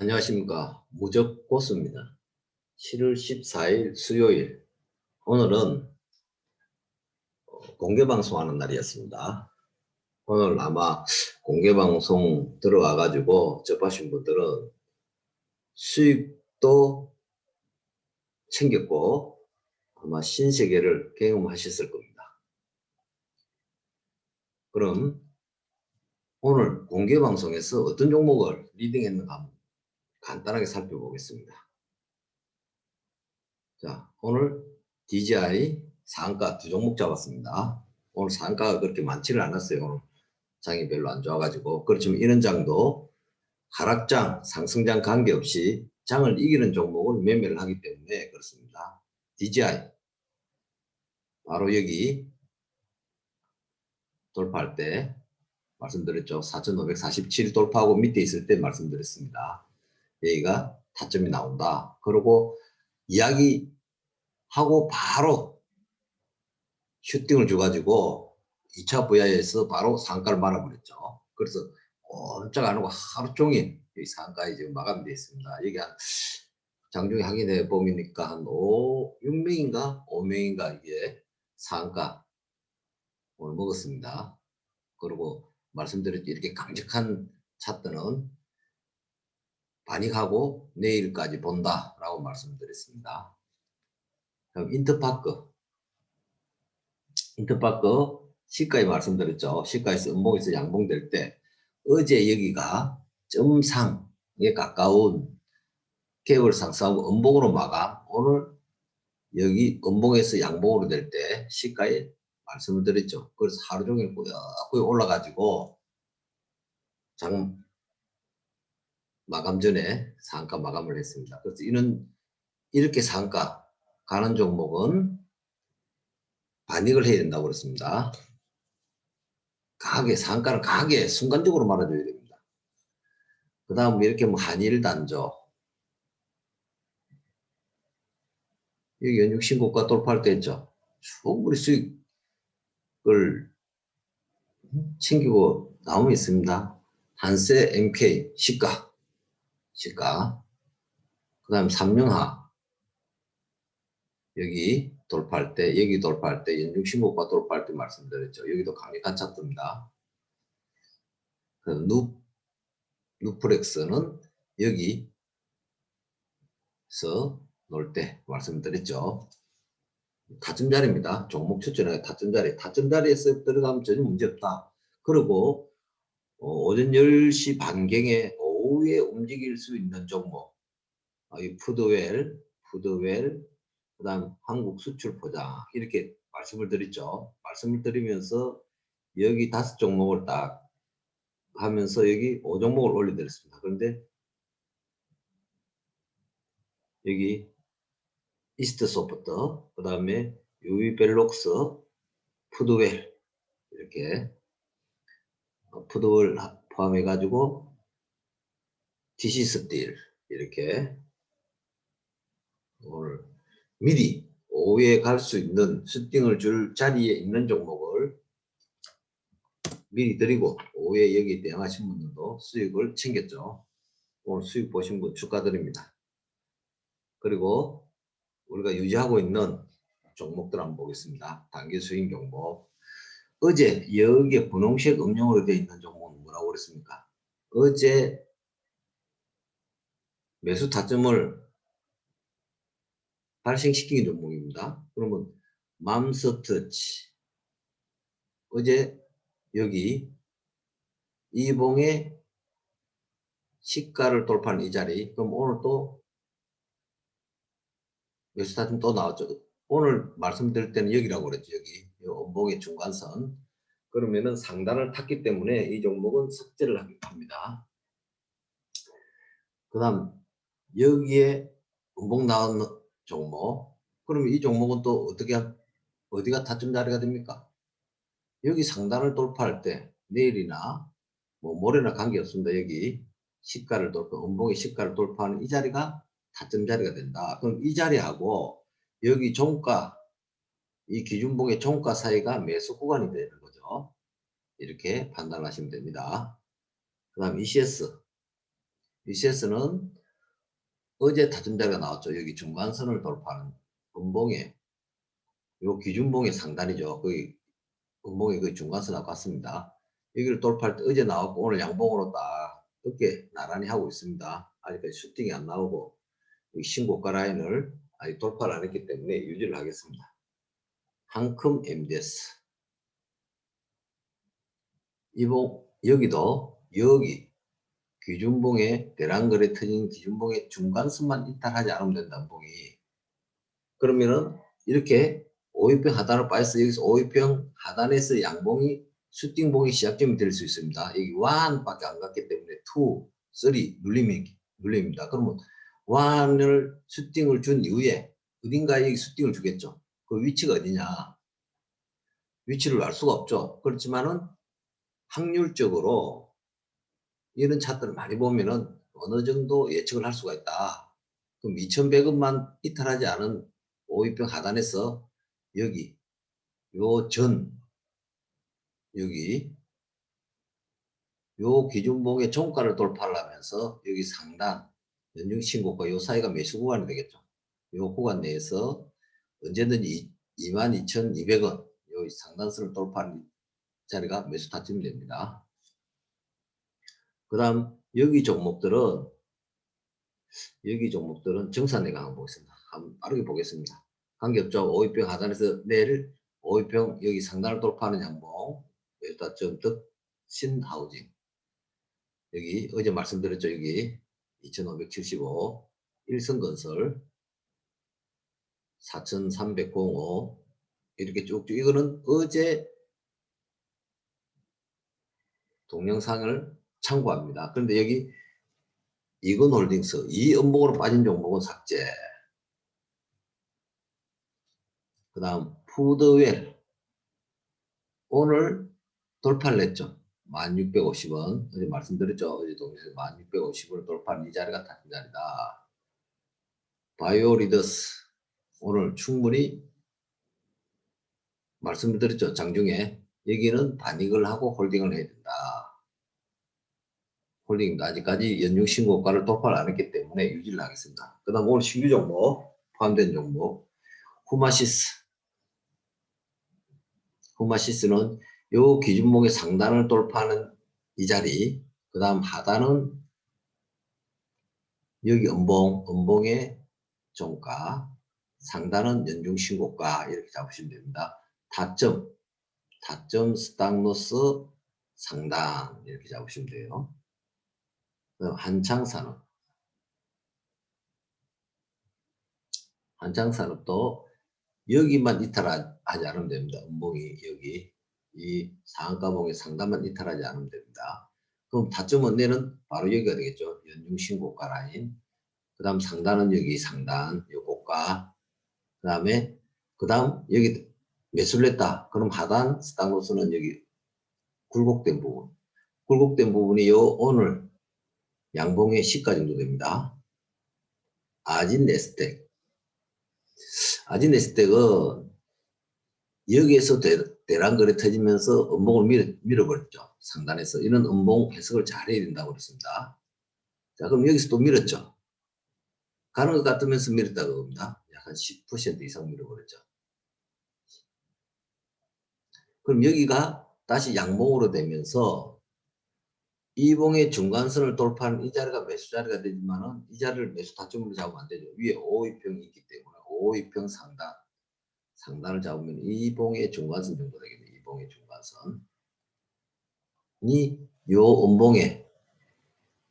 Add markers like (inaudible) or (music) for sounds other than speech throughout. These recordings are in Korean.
안녕하십니까. 무적고수입니다. 7월 14일 수요일. 오늘은 어, 공개방송하는 날이었습니다. 오늘 아마 공개방송 들어와 가지고 접하신 분들은 수익도 챙겼고 아마 신세계를 경험하셨을 겁니다. 그럼 오늘 공개방송에서 어떤 종목을 리딩했는가 간단하게 살펴보겠습니다. 자, 오늘 DJI 상가 두 종목 잡았습니다. 오늘 상가가 그렇게 많지는 않았어요. 오늘 장이 별로 안 좋아가지고. 그렇지만 이런 장도 하락장, 상승장 관계없이 장을 이기는 종목을 매매를 하기 때문에 그렇습니다. DJI. 바로 여기 돌파할 때 말씀드렸죠. 4,547 돌파하고 밑에 있을 때 말씀드렸습니다. 여기가 타점이 나온다. 그리고 이야기하고 바로 슈팅을 줘가지고 2차 VI에서 바로 상가를 말아버렸죠. 그래서 꼼짝 안 하고 하루 종일 이 상가에 지금 마감되어 있습니다. 여기 한 장중에 확인해 보니까 한 5, 6명인가 5명인가 이게 상가 오늘 먹었습니다. 그리고 말씀드렸죠. 이렇게 강력한 차트는 반익하고 내일까지 본다라고 말씀드렸습니다. 그럼 인터파크. 인터파크 시가에 말씀드렸죠. 시가에서 음봉에서 양봉될 때 어제 여기가 점상에 가까운 개월 상승하고 음봉으로 마감. 오늘 여기 음봉에서 양봉으로 될 때 시가에 말씀을 드렸죠. 그래서 하루 종일 꾸역꾸역 올라가지고 장 마감 전에 상가 마감을 했습니다. 그래서 이는 이렇게 상가 가는 종목은 반익을 해야 된다고 그랬습니다. 강하게 상가를 강하게 순간적으로 말아줘야 됩니다. 그 다음 이렇게 뭐 한일 단조 여기 연육 신고가 돌파할 때 했죠. 충분히 수익을 챙기고 나오면 있습니다. 한세 MK 시가 시가 그 다음 삼륜하 여기 돌파할 때 여기 돌파할 때 연중 신고가 돌파할 때 말씀드렸죠. 여기도 강력한 차트입니다. 그 누, 누프렉스는 여기서 놀때 말씀드렸죠. 타점 자리입니다. 종목 추천에 타점 자리. 타점 자리에서 들어가면 전혀 문제 없다. 그리고 어, 오전 10시 반경에 오후에 움직일 수 있는 종목. 어, 이 푸드웰, 푸드웰, 그 다음 한국 수출 포장 이렇게 말씀을 드렸죠. 말씀을 드리면서 여기 다섯 종목을 딱 하면서 여기 5종목을 올려드렸습니다. 그런데 여기 이스트 소프트, 그 다음에 유이벨록스, 푸드웰 이렇게 어, 푸드웰 포함해 가지고 DC 스틸 이렇게 오늘 미리 오후에 갈 수 있는 슈팅을 줄 자리에 있는 종목을 미리 드리고 오후에 여기 대응하신 분들도 수익을 챙겼죠. 오늘 수익 보신 분 축하드립니다. 그리고 우리가 유지하고 있는 종목들 한번 보겠습니다. 단기 수익 종목. 어제 여기에 분홍색 음영으로 되어 있는 종목은 뭐라고 그랬습니까? 어제 매수 타점을 발생시키는 종목입니다. 그러면 맘스터치 어제 여기 이봉의 시가를 돌파한 이 자리 그럼 오늘 또 매수 타점 또 나왔죠. 오늘 말씀드릴 때는 여기라고 그랬죠. 여기 원봉의 중간선 그러면은 상단을 탔기 때문에 이 종목은 삭제를 합니다. 그 다음 여기에 원봉 나온 종목 그러면 이 종목은 또 어떻게 어디가 타점 자리가 됩니까? 여기 상단을 돌파할 때 내일이나 뭐 모레나 관계없습니다. 여기 시가를 돌파, 원봉의 시가를 돌파하는 이 자리가 타점 자리가 된다. 그럼 이 자리하고 여기 종가 이 기준봉의 종가 사이가 매수 구간이 되는 거죠. 이렇게 판단하시면 됩니다. 그 다음 ECS BCS는 어제 타점자가 나왔죠. 여기 중간선을 돌파하는 음봉에 요 기준봉의 상단이죠. 거의 음봉이 거의 중간선하고 같습니다. 여기를 돌파할 때 어제 나왔고 오늘 양봉으로 딱 어깨 나란히 하고 있습니다. 아직까지 슈팅이 안 나오고 이 신고가 라인을 아직 돌파를 안 했기 때문에 유지를 하겠습니다. 한큼 MDS 이봉 여기도 여기 기준봉에 대량거래 터진 기준봉의 중간선만 이탈하지 않으면 된다 봉이 그러면은 이렇게 5위평 하단을 빠져서 여기서 5위평 하단에서 양봉이 슈팅봉이 시작점이 될 수 있습니다. 여기 1밖에 안 갔기 때문에 2, 3 눌림이 눌림입니다. 그러면 1을 슈팅을 준 이후에 어딘가에 여기 슈팅을 주겠죠. 그 위치가 어디냐? 위치를 알 수가 없죠. 그렇지만은 확률적으로 이런 차트를 많이 보면은 어느 정도 예측을 할 수가 있다. 그럼 2100원만 이탈하지 않은 5위평 하단에서 여기 요 전 여기 요 기준봉의 종가를 돌파를 하면서 여기 상단 연중 신고가 요 사이가 매수 구간이 되겠죠. 요 구간 내에서 언제든지 22,200원 요 상단선을 돌파하는 자리가 매수 타점이 됩니다. 그 다음 여기 종목들은 여기 종목들은 정산내가 한번 보겠습니다. 한번 빠르게 보겠습니다. 관계없죠. 5위평 하단에서 내일 5위평 여기 상단을 돌파하는 양봉 타점 득 신하우징 여기 어제 말씀드렸죠. 여기 2575 일성건설 4305 이렇게 쭉쭉 이거는 어제 동영상을 참고합니다. 그런데 여기 이건 홀딩스 이 음봉으로 빠진 종목은 삭제 그 다음 푸드웰 오늘 돌파를 했죠. 1650원 어제 말씀드렸죠. 어제 동영상 1650원을 돌파한 이 자리가 같은 자리다. 바이오리더스 오늘 충분히 말씀드렸죠. 장중에 여기는 반익을 하고 홀딩을 해야 된다. 홀딩입니다. 아직까지 연중 신고가를 돌파를 안 했기 때문에 유지를 하겠습니다. 그 다음 오늘 신규 종목 포함된 종목 후마시스 후마시스는 요 기준목의 상단을 돌파하는 이 자리 그 다음 하단은 여기 음봉 음봉의 종가 상단은 연중 신고가 이렇게 잡으시면 됩니다. 타점 타점 스탁로스 상단 이렇게 잡으시면 돼요. 그다음 한창 산업 한창 산업도 여기만 이탈하지 않으면 됩니다. 음봉이 여기 이 상한가봉의 상단만 이탈하지 않으면 됩니다. 그럼 타점 언내는 바로 여기가 되겠죠. 연중 신 고가 라인. 그 다음 상단은 여기 상단, 요 고가. 그 다음에 그 다음 여기 매수를 했다. 그럼 하단 스탁로스는 여기 굴곡된 부분. 굴곡된 부분이 요 오늘 양봉의 시가 정도 됩니다. 아진 네스텍. 아진 네스텍은 여기에서 대, 대란거래 터지면서 음봉을 밀어, 밀어버렸죠. 상단에서. 이런 음봉 해석을 잘 해야 된다고 그랬습니다. 자, 그럼 여기서 또 밀었죠. 가는 것 같으면서 밀었다고 합니다. 약간 10% 이상 밀어버렸죠. 그럼 여기가 다시 양봉으로 되면서 이봉의 중간선을 돌파하는 이 자리가 매수 자리가 되지만은 이 자리를 매수 타점으로 잡으면 안 되죠. 위에 5위평이 있기 때문에 5위평 상단 상단을 잡으면 이봉의 중간선 정도 되겠네요. 이봉의 중간선이 요 음봉의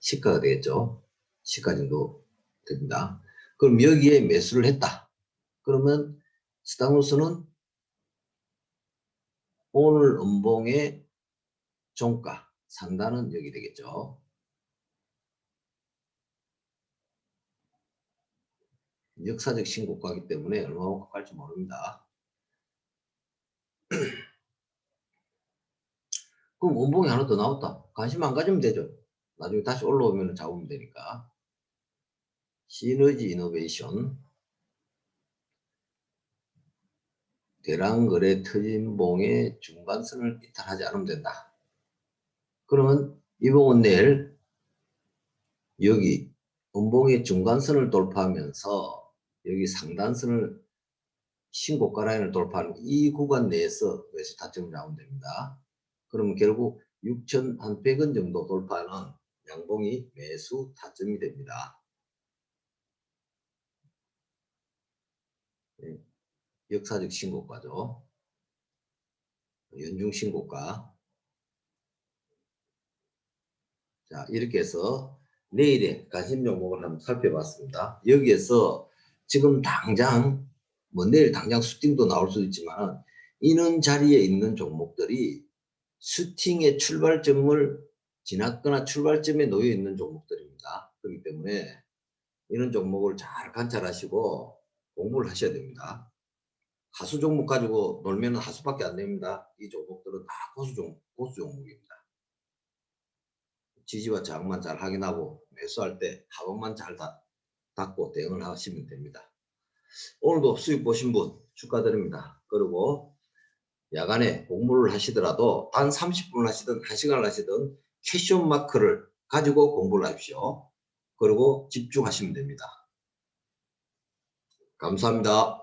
시가가 되겠죠. 시가 정도 됩니다. 그럼 여기에 매수를 했다. 그러면 스타우스는 오늘 음봉의 종가 상단은 여기 되겠죠. 역사적 신고가이기 때문에 얼마나 갈지 모릅니다. (clears throat) 그럼 원봉이 하나 더 나왔다. 관심 안 가지면 되죠. 나중에 다시 올라오면 잡으면 되니까. 시너지 이노베이션 대량거래 터진 봉의 중간선을 이탈하지 않으면 된다. 그러면 이 봉은 내일 여기 음봉의 중간선을 돌파하면서 여기 상단선을 신고가 라인을 돌파하는 이 구간 내에서 타점을 잡으면 됩니다. 그러면 결국 6,100원 정도 돌파하는 양봉이 매수 타점이 됩니다. 예, 역사적 신고가죠. 연중 신고가. 자, 이렇게 해서 내일의 관심 종목을 한번 살펴봤습니다. 여기에서 지금 당장 뭐 내일 당장 수팅도 나올 수도 있지만 이런 자리에 있는 종목들이 슈팅의 출발점을 지났거나 출발점에 놓여 있는 종목들입니다. 그렇기 때문에 이런 종목을 잘 관찰하시고 공부를 하셔야 됩니다. 하수 종목 가지고 놀면 하수밖에 안 됩니다. 이 종목들은 다 고수 종 고수 종목입니다. 지지와 저항만 잘 확인하고 매수할 때 하방만 잘 닫, 닫고 대응을 하시면 됩니다. 오늘도 수익 보신 분 축하드립니다. 그리고 야간에 공부를 하시더라도 단 30분을 하시든 1시간을 하시든 캐시온 마크를 가지고 공부를 하십시오. 그리고 집중하시면 됩니다. 감사합니다.